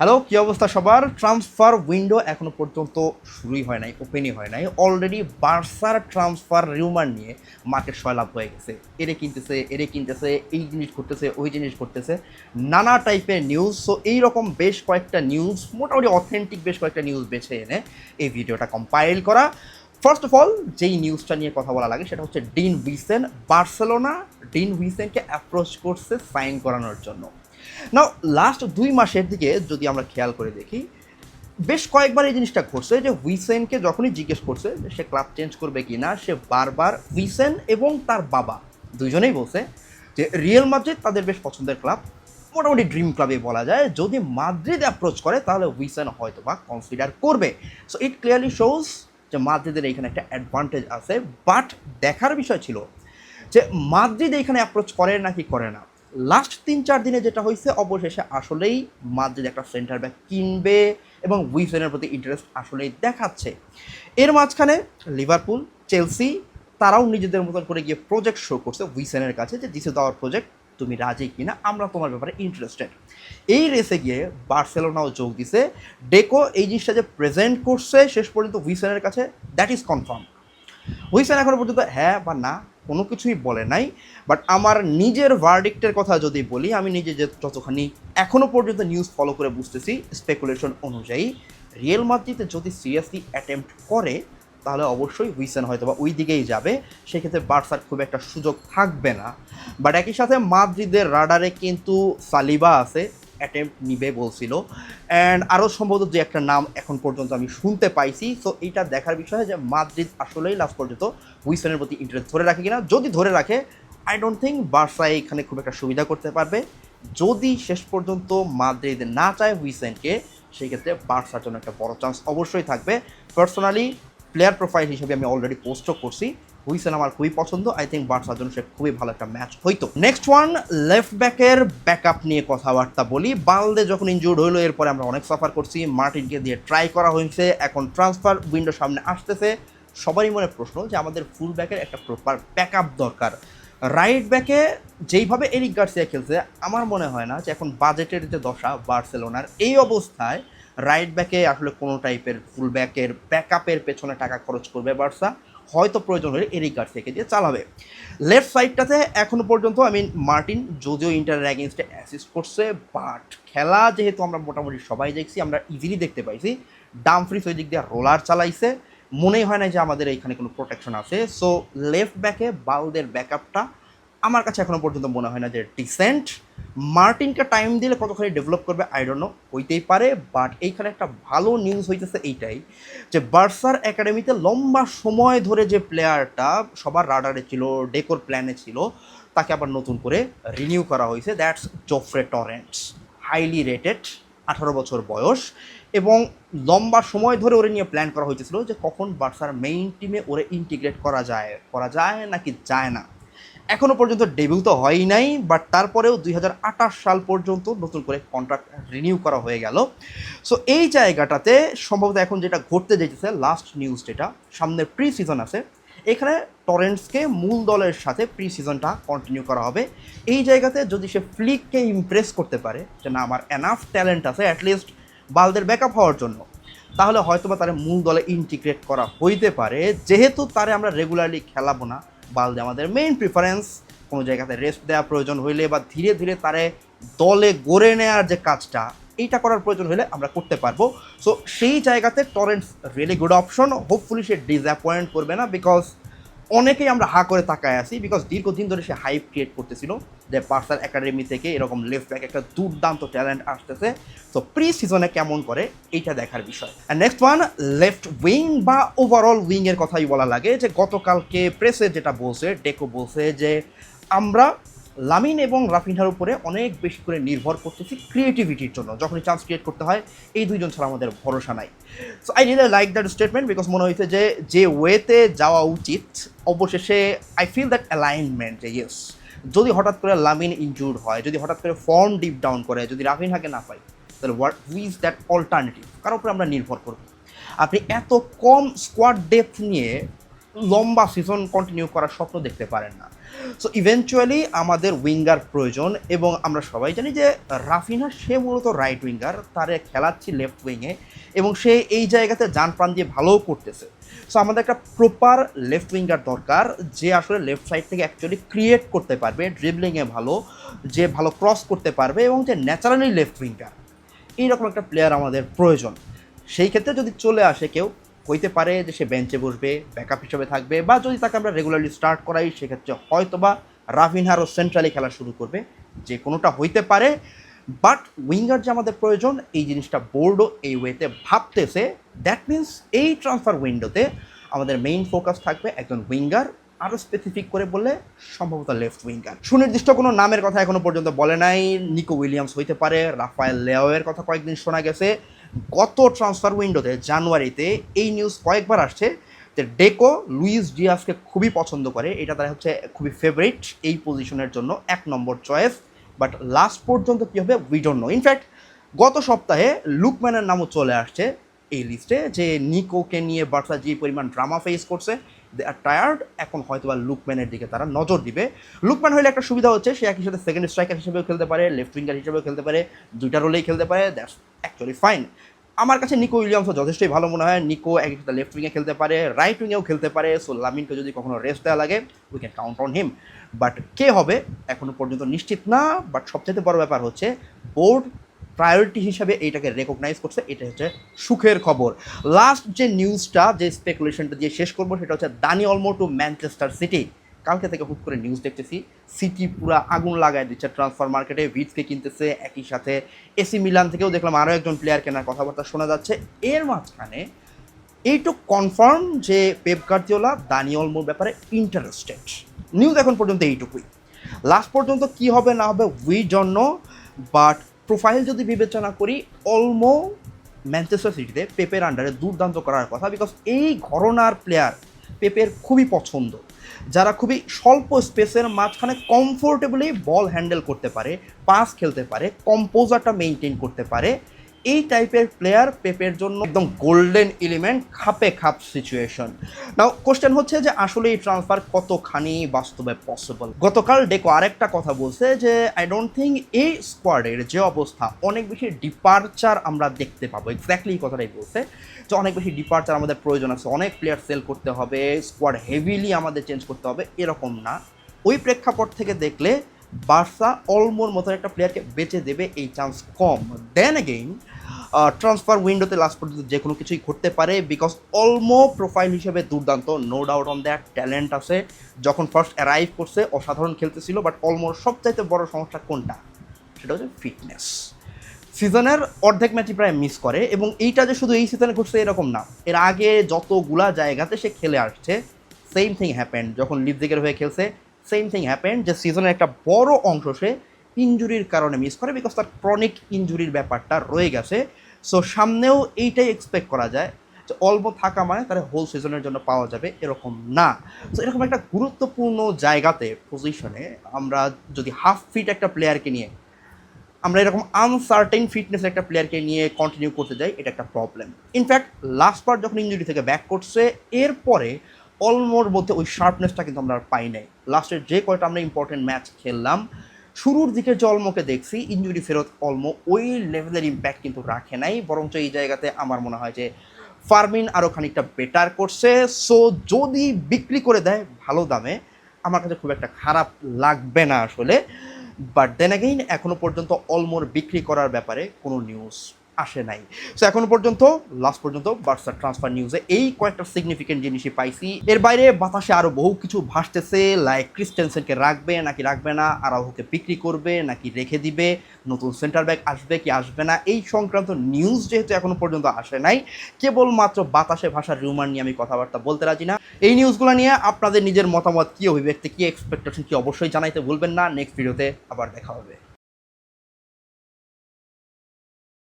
Hello, কি অবস্থা সবার? ট্রান্সফার উইন্ডো এখনও পর্যন্ত শুরুই হয় নাই ওপেনই হয় নাই। অলরেডি বার্সার ট্রান্সফার রিউমার নিয়ে মার্কেট সয়লাভ হয়ে গেছে। এরে কিনতেছে এরে কিনতেছে, এই জিনিস করতেছে ওই জিনিস করতেছে নানা টাইপের নিউজ সো এইরকম বেশ কয়েকটা নিউজ মোটামুটি অথেন্টিক বেশ কয়েকটা নিউজ বেছে এনে এই ভিডিওটা কম্পাইল করা। ফার্স্ট অফ অল যেই নিউজটা নিয়ে কথা বলা লাগে, সেটা হচ্ছে ডিন উইসেন বার্সেলোনা ডিন উইসেনকে অ্যাপ্রোচ করছে সাইন করানোর জন্য। নাও লাস্ট দুই মাসের দিকে যদি আমরা খেয়াল করে দেখি, বেশ কয়েকবার এই জিনিসটা ঘটছে যে হুইসেনকে যখনই জিজ্ঞেস করছে সে ক্লাব চেঞ্জ করবে কি না সে বারবার হুইসেন এবং তার বাবা দুইজনেই বলছে যে রিয়েল মাদ্রিদ তাদের বেশ পছন্দের ক্লাব। মোটামুটি ড্রিম ক্লাবে বলা যায়। যদি মাদ্রিদ অ্যাপ্রোচ করে, তাহলে হুইসেন হয়তো বা কনসিডার করবে। সো ইট ক্লিয়ারলি শোজ যে মাদ্রিদের এইখানে একটা অ্যাডভান্টেজ আছে। বাট দেখার বিষয় ছিল যে মাদ্রিদ এইখানে অ্যাপ্রোচ করে নাকি করে না। লাস্ট তিন, চার দিনে যেটা হয়েছে অবশেষে আসলেই মাদ্রিদ একটা সেন্টার ব্যাক কিনবে এবং উইসেনের প্রতি ইন্টারেস্ট আসলেই দেখাচ্ছে। এর মাঝখানে লিভারপুল চেলসি তারাও নিজেদের মতন করে গিয়ে প্রজেক্ট শো করছে উইসেনের কাছে যে দিস দেওয়ার প্রজেক্ট তুমি রাজি কিনা? আমরা তোমার ব্যাপারে ইন্টারেস্টেড এই রেসে গিয়ে বার্সেলোনাও যোগ দিছে। ডেকো এই জিনিসটা যে প্রেজেন্ট করছে শেষ পর্যন্ত উইসেনের কাছে দ্যাট ইজ কনফার্ম হুইসেন এখনও পর্যন্ত হ্যাঁ বা না কোনো কিছুই বলে নাই বাট আমার নিজের ভার্ডিক্টের কথা যদি বলি, আমি নিজে যে যতখানি এখনও পর্যন্ত নিউজ ফলো করে বুঝতেছি স্পেকুলেশন অনুযায়ী রিয়েল মাদ্রিদে যদি সিরিয়াসলি অ্যাটেম্প্ট করে, তাহলে অবশ্যই হুইসেন হয়তো বা ওই দিকেই যাবে। সেক্ষেত্রে বার্সার খুব একটা সুযোগ থাকবে না। বাট একই সাথে মাদ্রিদের রাডারে কিন্তু সালিবা আছে। অ্যাটেম্প্ট নিবে বলছিল। অ্যান্ড আরও সম্ভবত যে একটা নাম এখন পর্যন্ত আমি শুনতে পাইছি। সো এইটা দেখার বিষয় যে মাদ্রিদ আসলেই লাস্ট পর্যন্ত হুইসেনের প্রতি ইন্টারেস্ট ধরে রাখে কিনা। যদি ধরে রাখে আই ডোন্ট থিঙ্ক বার্সা এখানে খুব একটা সুবিধা করতে পারবে। যদি শেষ পর্যন্ত মাদ্রিদ না চায় হুইসেনকে সেই ক্ষেত্রে বার্সার জন্য একটা বড় চান্স অবশ্যই থাকবে। পার্সোনালি প্লেয়ার প্রোফাইল হিসেবে আমি অলরেডি পোস্টও করছি। হুইসেন আমার খুবই পছন্দ। আই থিঙ্ক বার্সার জন্য সে খুবই ভালো একটা ম্যাচ হইতো। নেক্সট ওয়ান লেফট ব্যাকের ব্যাকআপ নিয়ে কথাবার্তা বলি। বালদে যখন ইনজুর্ড হইল, এরপরে আমরা অনেক সাফার করছি। মার্টিনকে দিয়ে ট্রাই করা হয়েছে। এখন ট্রান্সফার উইন্ডো সামনে আসতেছে। সবারই মনে প্রশ্ন যে আমাদের ফুল ব্যাকের একটা প্রপার ব্যাকআপ দরকার। রাইট ব্যাকে যেইভাবে এরিক গার্সিয়া খেলছে, আমার মনে হয় না যে এখন বাজেটের যে দশা বার্সেলোনার এই অবস্থায় রাইট ব্যাকে আসলে কোনো টাইপের ফুল ব্যাকের ব্যাকআপের পেছনে টাকা খরচ করবে বার্সা হয়তো প্রয়োজন হলে এরিক থেকে দিয়ে চালাবে। লেফট সাইডটাতে এখনও পর্যন্ত আমি মার্টিন যদিও ইন্টার অ্যাগেনস্টে অ্যাসিস্ট করছে বাট খেলা যেহেতু আমরা মোটামুটি সবাই দেখছি, আমরা ইজিলি দেখতে পাইছি ডামফ্রিস ওই দিক দিয়ে রোলার চালাইছে। মনেই হয় না যে আমাদের এইখানে কোনো প্রোটেকশন আছে। সো লেফট ব্যাকে বালদের ব্যাকআপটা আমার কাছে এখনও পর্যন্ত মনে হয় না যে ডিসেন্ট মার্টিনকে টাইম দিলে কতখানি ডেভেলপ করবে আইডন নো হইতেই পারে বাট এইখানে একটা ভালো নিউজ হইতেছে এইটাই, যে বার্সার একাডেমিতে লম্বা সময় ধরে যে প্লেয়ারটা সবার রাডারে ছিল ডেকোর প্ল্যানে ছিল, তাকে আবার নতুন করে রিনিউ করা হয়েছে that's Jofre Torrents highly rated আঠারো বছর বয়স, এবং লম্বা সময় ধরে ওরে নিয়ে প্ল্যান করা হয়েছিল যে কখন বার্সার মেইন টিমে ওরে ইন্টিগ্রেট করা যায় করা যায় নাকি যায় না। এখনও পর্যন্ত ডেবিউ তো হয়ই নাই বাট তারপরেও দুই হাজার আঠাশ সাল পর্যন্ত নতুন করে কন্ট্রাক্ট রিনিউ করা হয়ে গেল। সো এই জায়গাটাতে সম্ভবত এখন যেটা ঘটতে যেতেছে লাস্ট নিউজ যেটা সামনের প্রি সিজন আছে, এখানে টরেন্টসকে মূল দলের সাথে প্রি সিজনটা কন্টিনিউ করা হবে। এই জায়গাতে যদি সে ফ্লিককে ইমপ্রেস করতে পারে, যে না, আমার এনাফ ট্যালেন্ট আছে অ্যাটলিস্ট বালদের ব্যাকআপ হওয়ার জন্য, তাহলে হয়তো বা তারা মূল দলে ইন্টিগ্রেট করা হইতে পারে। যেহেতু তারে আমরা রেগুলারলি খেলাবো না বালদে আমাদের মেইন প্রিফারেন্স কোনো জায়গাতে রেস্ট দেওয়া প্রয়োজন হইলে বা ধীরে ধীরে তারে দলে গড়ে নেওয়ার যে কাজটা, এইটা করার প্রয়োজন হলে আমরা করতে পারব। সো সেই জায়গাতে Torrents really good option hopefully সে ডিসঅ্যাপয়েন্ট করবে না বিকজ অনেকেই আমরা হা করে তাকায় আছি বিকজ দীর্ঘদিন ধরে সে হাইপ ক্রিয়েট করতেছিল যে পার্সার একাডেমি থেকে এরকম লেফট ব্যাক একটা দুর্দান্ত ট্যালেন্ট আসতেছে। তো প্রি সিজনে কেমন করে এইটা দেখার বিষয়। নেক্সট ওয়ান লেফট উইং বা ওভারঅল উইংয়ের কথাই বলা লাগে যে গতকালকে প্রেসে যেটা বলছে ডেকো বলছে যে আমরা লামিন এবং রাফিনহার উপরে অনেক বেশি করে নির্ভর করতেছি ক্রিয়েটিভিটির জন্য। যখনই চান্স ক্রিয়েট করতে হয়, এই দুইজন ছাড়া আমাদের ভরসা নাই। So I really like that statement because মনে হয়েছে যে যে ওয়েতে যাওয়া উচিত, অবশেষে I feel that alignment yes যদি হঠাৎ করে লামিন ইনজুর্ড হয়, যদি হঠাৎ করে ফর্ম ডিপ ডাউন করে, যদি রাফিনহাকে না পাই তাহলে হোয়াট উইজ দ্যাট অল্টারনেটিভ কার উপরে আমরা নির্ভর করব। আপনি এত কম স্কোয়াড ডেপথ নিয়ে লম্বা সিজন কন্টিনিউ করার স্বপ্ন দেখতে পারেন না। সো ইভেনচুয়ালি আমাদের উইঙ্গার প্রয়োজন এবং আমরা সবাই জানি যে, রাফিনা, সে মূলত রাইট উইঙ্গার তারে খেলাচ্ছি লেফট উইংয়ে এবং সে এই জায়গাতে যান প্রাণ দিয়ে ভালোও করতেছে। সো আমাদের একটা প্রপার লেফট উইঙ্গার দরকার, যে আসলে লেফট সাইড থেকে অ্যাকচুয়ালি ক্রিয়েট করতে পারবে ড্রিবলিংয়ে ভালো, যে ভালো ক্রস করতে পারবে এবং যে ন্যাচারালি লেফট উইঙ্গার এইরকম একটা প্লেয়ার আমাদের প্রয়োজন। সেই ক্ষেত্রে যদি চলে আসে কেউ হইতে পারে যে সে বেঞ্চে বসবে ব্যাকআপ হিসেবে থাকবে, বা যদি তাকে আমরা রেগুলারলি স্টার্ট করাই, সেক্ষেত্রে হয়তো বা রাফিনহারও সেন্ট্রালি খেলা শুরু করবে। যে কোনোটা হইতে পারে বাট উইঙ্গার যে আমাদের প্রয়োজন, এই জিনিসটা বোর্ডও এই ওয়েতে ভাবতেছে। দ্যাট মিন্স এই ট্রান্সফার উইন্ডোতে আমাদের মেইন ফোকাস থাকবে একজন উইঙ্গার আরও স্পেসিফিক করে বললে সম্ভবত লেফট উইঙ্গার সুনির্দিষ্ট কোনো নামের কথা এখনও পর্যন্ত বলে নাই। নিকো উইলিয়ামস হইতে পারে, রাফায়েল লেওয়ের কথা কয়েকদিন শোনা গেছে। গত ট্রান্সফার উইন্ডোতে জানুয়ারিতে এই নিউজ কয়েকবার আসছে যে ডেকো লুইস ডিয়াসকে খুবই পছন্দ করে। এটা তারা হচ্ছে খুবই ফেভারিট এই পজিশনের জন্য, এক নম্বর চয়েস বাট লাস্ট পর্যন্ত কী হবে? উই নো ইনফ্যাক্ট গত সপ্তাহে লুকম্যানের নামও চলে আসছে এই লিস্টে যে নিকোকে নিয়ে বার্সা যে পরিমাণ ড্রামা ফেস করছে দে আর টায়ার্ড এখন হয়তো বা লুকম্যানের দিকে তারা নজর দিবে। লুকম্যান হলে একটা সুবিধা হচ্ছে, সে একই সাথে সেকেন্ড স্ট্রাইকার হিসেবেও খেলতে পারে লেফট উইঙ্গার হিসেবেও খেলতে পারে, দুইটা রোলেই খেলতে পারে। দ্যাটস অ্যাকচুয়ালি ফাইন আমার কাছে নিকো উইলিয়ামসও যথেষ্টই ভালো মনে হয়। নিকো সাথে লেফট উইংয়ে খেলতে পারে রাইট উইংয়েও খেলতে পারে। সো লামিনকে যদি কখনো রেস্ট দেওয়া লাগে we can count on him but কে হবে এখনও পর্যন্ত নিশ্চিত না। বাট সবচেয়ে বড় ব্যাপার হচ্ছে বোর্ড প্রায়োরিটি হিসাবে এইটাকে রেকগনাইজ করছে। এটা হচ্ছে সুখের খবর। লাস্ট যে নিউজটা যে স্পেকুলেশনটা দিয়ে শেষ করব, সেটা হচ্ছে Dani Olmo to Manchester City কালকে থেকে হুট করে নিউজ দেখতেছি সিটি পুরা আগুন লাগায় দিচ্ছে ট্রান্সফার মার্কেটে ভিটসকে কিনতেছে, একই সাথে এসি মিলান থেকেও দেখলাম আরও একজন প্লেয়ার কেনার কথাবার্তা শোনা যাচ্ছে। এর মাঝখানে এইটুক কনফার্ম যে পেপ গার্দিওলা দানি অলমোর ব্যাপারে ইন্টারেস্টেড নিউজ এখন পর্যন্ত এইটুকুই। লাস্ট পর্যন্ত কি হবে, না হবে উই জন্য বাট প্রোফাইল যদি বিবেচনা করি অলমো ম্যানচেস্টার সিটিতে পেপের আন্ডারে দুর্দান্ত করার কথা বিকজ এই ঘরনার প্লেয়ার পেপের খুবই পছন্দ। যারা খুবই স্বল্প স্পেসের মাঝখানে কমফোর্টেবলি বল হ্যান্ডেল করতে পারে পাস খেলতে পারে কম্পোজারটা মেনটেন করতে পারে। এই টাইপের প্লেয়ার পেপের জন্য একদম গোল্ডেন এলিমেন্ট খাপে খাপ সিচুয়েশন নাও কোশ্চেন হচ্ছে যে আসলে এই ট্রান্সফার কতখানি বাস্তবে পসিবল গতকাল ডেকো আরেকটা কথা বলছে যে আই ডোন্ট থিঙ্ক এই স্কোয়াডের যে অবস্থা, অনেক বেশি ডিপারচার আমরা দেখতে পাবো। এক্স্যাক্টলি এই কথাটাই বলছে যে, অনেক বেশি ডিপার্চার আমাদের প্রয়োজন আছে। অনেক প্লেয়ার সেল করতে হবে স্কোয়াড হেভিলি আমাদের চেঞ্জ করতে হবে, এরকম না। ওই প্রেক্ষাপট থেকে দেখলে বার্সা অলমোর মতো একটা প্লেয়ারকে বেঁচে দেবে এই চান্স কম। দেন এগেইন ট্রান্সফার উইন্ডোতে লাস্ট পর্যন্ত যে কোনো কিছুই ঘটতে পারে বিকজ অলমো প্রোফাইল হিসেবে দুর্দান্ত no doubt on that talent আছে। যখন ফার্স্ট অ্যারাইভ করছে, অসাধারণ খেলতেছিল বাট অলমোর সবচাইতে বড় সমস্যা কোনটা? সেটা হচ্ছে ফিটনেস সিজনের অর্ধেক ম্যাচই প্রায় মিস করে এবং এইটা যে শুধু এই সিজনে ঘটছে এরকম না। এর আগে যতগুলা জায়গাতে সে খেলে আসছে সেম থিং হ্যাপেন্ড যখন লিপজিকের হয়ে খেলছে সেম থিং হ্যাপেন্ড যে সিজনের একটা বড় অংশ সে ইঞ্জুরির কারণে মিস করে বিকজ তার ক্রনিক ইঞ্জুরির ব্যাপারটা রয়ে গেছে। সো সামনেও এইটাই এক্সপেক্ট করা যায় যে অল্প থাকা মানে তার হোল সিজনের জন্য পাওয়া যাবে এরকম না। তো এরকম একটা গুরুত্বপূর্ণ জায়গাতে পজিশনে আমরা যদি হাফ ফিট একটা প্লেয়ারকে নিয়ে, আমরা এরকম আনসার্টেন ফিটনেস একটা প্লেয়ারকে নিয়ে কন্টিনিউ করতে যাই, এটা একটা প্রবলেম ইনফ্যাক্ট লাস্ট বার যখন ইঞ্জুরি থেকে ব্যাক করছে, এরপরে অলমোর মধ্যে ওই শার্পনেসটা কিন্তু আমরা আর পাই নাই। লাস্টের যে কয়টা আমরা ইম্পর্টেন্ট ম্যাচ খেললাম, শুরুর দিকে যে অলমোকে দেখছি ইঞ্জুরি ফেরত অলমো ওই লেভেলের ইম্প্যাক্ট কিন্তু রাখে নাই। বরঞ্চ এই জায়গাতে আমার মনে হয় যে ফার্মিন আরও খানিকটা বেটার করছে। সো যদি বিক্রি করে দেয় ভালো দামে, আমার কাছে খুব একটা খারাপ লাগবে না আসলে। বাট দেন অ্যাগেইন এখনও পর্যন্ত অলমোর বিক্রি করার ব্যাপারে কোনো নিউজ আসে নাই। সো এখনও পর্যন্ত লাস্ট পর্যন্ত বার্সার ট্রান্সফার নিউজে এই কয়েকটা সিগনিফিকেন্ট জিনিসই পাইছি। এর বাইরে বাতাসে আরও বহু কিছু ভাসতেছে লাইক ক্রিস্টেনসেনকে রাখবে নাকি রাখবে না আরাহুকে বিক্রি করবে নাকি রেখে দিবে, নতুন সেন্টার ব্যাক আসবে কি আসবে না, এই সংক্রান্ত নিউজ যেহেতু এখনও পর্যন্ত আসে নাই, কেবলমাত্র বাতাসে ভাষার রিউমার নিয়ে আমি কথাবার্তা বলতে রাজি না। এই নিউজগুলো নিয়ে আপনাদের নিজের মতামত কী, অভিব্যক্তি কী এক্সপেকটেশন কি অবশ্যই জানাইতে ভুলবেন না। নেক্সট ভিডিওতে আবার দেখা হবে।